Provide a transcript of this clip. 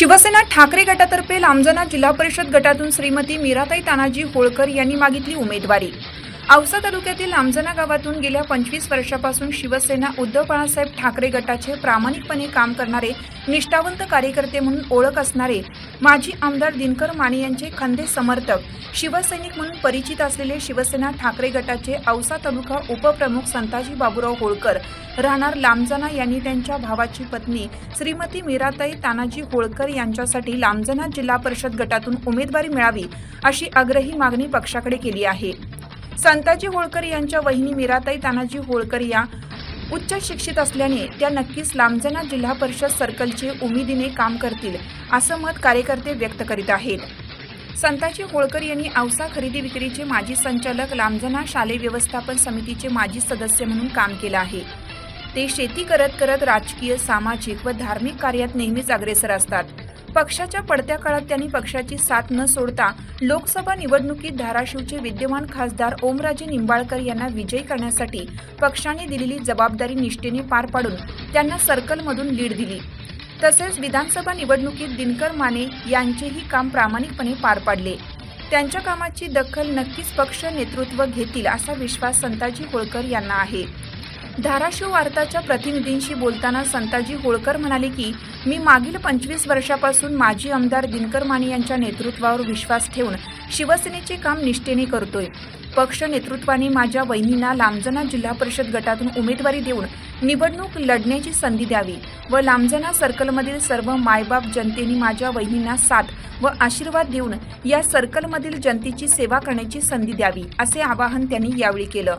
शिवसेना ठाकरे गटातर्फे लांबजना जिल्हा परिषद गटातून श्रीमती मीराताई तानाजी होळकर यांनी मागितली उमेदवारी. औसा तालुक्यातील आमजना गावातून गेल्या पंचवीस वर्षापासून शिवसेना उद्धव बाळासाहेब ठाकरे गटाचे प्रामाणिकपणे काम करणारे निष्ठावंत कार्यकर्ते म्हणून ओळख असणारे माजी आमदार दिनकर माने यांचे खंदे समर्थक शिवसैनिक म्हणून परिचित असलेले शिवसेना ठाकरे गटाचे औसा तालुका उपप्रमुख संताजी बाबूराव होळकर राहणार लांबजना यांनी त्यांच्या भावाची पत्नी श्रीमती मीराताई तानाजी होळकर यांच्यासाठी लांबजना जिल्हा परिषद गटातून उमेदवारी मिळावी अशी आग्रही मागणी पक्षाकडे केली आहे. संताजी होळकर यांच्या वहिनी मीराताई तानाजी होळकर या उच्च शिक्षित असल्याने त्या नक्कीच लांबजना जिल्हा परिषद सर्कलचे उमेदीने काम करतील असं मत कार्यकर्ते व्यक्त करीत आहेत. संताजी होळकर यांनी औसा खरेदी विक्रीचे माजी संचालक लांबजना शालेय व्यवस्थापन समितीचे माजी सदस्य म्हणून काम केलं आहे. ते शेती करत करत राजकीय सामाजिक व धार्मिक कार्यात नेहमीच अग्रेसर असतात. पक्षाच्या पडत्या काळात त्यांनी पक्षाची साथ न सोडता लोकसभा निवडणुकीत धाराशिवचे विद्यमान खासदार ओमराजे निंबाळकर यांना विजयी करण्यासाठी पक्षाने दिलेली जबाबदारी निष्ठेने पार पाडून त्यांना सर्कलमधून लीड दिली. तसेच विधानसभा निवडणुकीत दिनकर माने यांचेही काम प्रामाणिकपणे पार पाडले. त्यांच्या कामाची दखल नक्कीच पक्ष नेतृत्व घेतील असा विश्वास संताजी होळकर यांना आहे. धाराशिव वार्ताच्या प्रतिनिधींशी बोलताना संताजी होळकर म्हणाले की मी मागील पंचवीस वर्षापासून माजी आमदार दिनकर माने यांच्या नेतृत्वावर विश्वास ठेवून शिवसेनेचे काम निष्ठेने करतोय. पक्ष नेतृत्वाने माझ्या वहिनींना लांबजना जिल्हा परिषद गटातून उमेदवारी देऊन निवडणूक लढण्याची संधी द्यावी व लांबजना सर्कलमधील सर्व मायबाप जनतेने माझ्या वहिनींना साथ व आशीर्वाद देऊन या सर्कलमधील जनतेची सेवा करण्याची संधी द्यावी असे आवाहन त्यांनी यावेळी केलं.